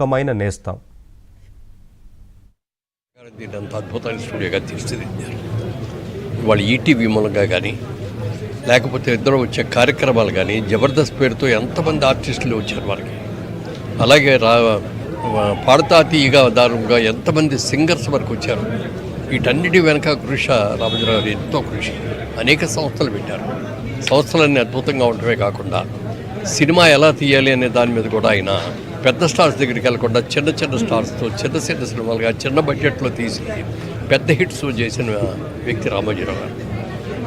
నమ్మకమైన నేస్తాం. దీన్ని అంత అద్భుతమైన స్టూడియోగా తీర్చిదిద్దారు. వాళ్ళు ఈటీవీ మూలంగా కానీ లేకపోతే ఇద్దరు వచ్చే కార్యక్రమాలు కానీ జబర్దస్త్ పేరుతో ఎంతమంది ఆర్టిస్టులు వచ్చారు వాళ్ళకి అలాగే రా పాడతాతీయగా దారుణంగా దారుగా ఎంతమంది సింగర్స్ వరకు వచ్చారు? వీటన్నిటి వెనక కృష రామచంద్రరావు గారు ఎంతో కృషి. అనేక సంస్థలు పెట్టారు. సంస్థలన్నీ అద్భుతంగా ఉండటమే కాకుండా సినిమా ఎలా తీయాలి అనే దాని మీద కూడా ఆయన పెద్ద స్టార్స్ దగ్గరికి వెళ్ళకుండా చిన్న చిన్న స్టార్స్తో చిన్న చిన్న సినిమాలుగా చిన్న బడ్జెట్లో తీసి పెద్ద హిట్స్ చేసిన వ్యక్తి రామోజీరావు గారు.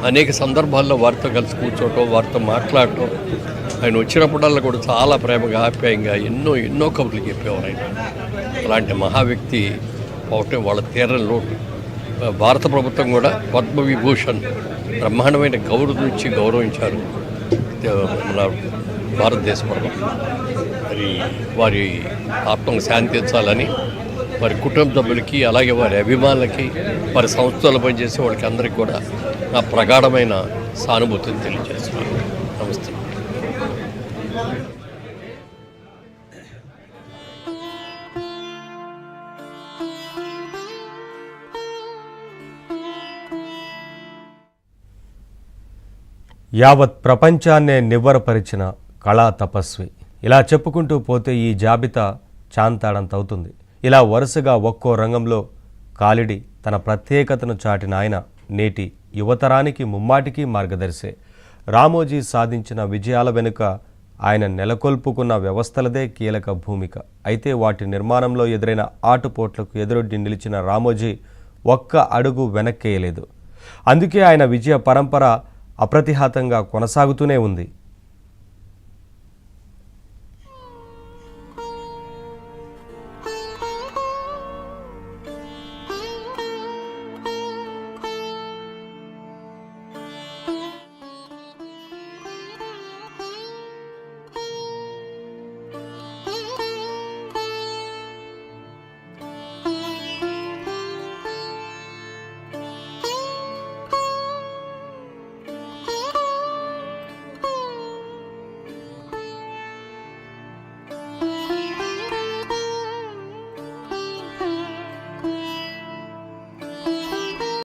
అనేక సందర్భాల్లో వారితో కలిసి కూర్చోవటం వారితో మాట్లాడటం. ఆయన వచ్చినప్పుడల్లా కూడా చాలా ప్రేమగా ఆప్యాయంగా ఎన్నో ఎన్నో కబుర్లు చెప్పేవారు ఆయన. అలాంటి మహా వ్యక్తి పోవటం వాళ్ళ తీరని లోటు. భారత ప్రభుత్వం కూడా పద్మవిభూషణ్ బ్రహ్మాండమైన గౌరవం ఇచ్చి గౌరవించారు. మన భారతదేశ ప్రభుత్వం. మరి వారి ఆత్మకు శాంతించాలని వారి కుటుంబ సభ్యులకి అలాగే వారి అభిమానులకి వారి సంస్థలు పనిచేసే వాళ్ళకి అందరికీ కూడా నా ప్రగాఢమైన సానుభూతిని తెలియజేస్తున్నాను. నమస్తే. యావత్ ప్రపంచాన్నే నివ్వరపరిచిన కళా తపస్వి. ఇలా చెప్పుకుంటూ పోతే ఈ జాబితా చాంతాడంత అవుతుంది. ఇలా వరుసగా ఒక్కో రంగంలో కాలిడి తన ప్రత్యేకతను చాటిన ఆయన నేటి యువతరానికి ముమ్మాటికి మార్గదర్శే. రామోజీ సాధించిన విజయాల వెనుక ఆయన నెలకొల్పుకున్న వ్యవస్థలదే కీలక భూమిక. అయితే వాటి నిర్మాణంలో ఎదురైన ఆటుపోట్లకు ఎదురొడ్డి నిలిచిన రామోజీ ఒక్క అడుగు వెనక్కేయలేదు. అందుకే ఆయన విజయ పరంపర అప్రతిహాతంగా కొనసాగుతూనే ఉంది.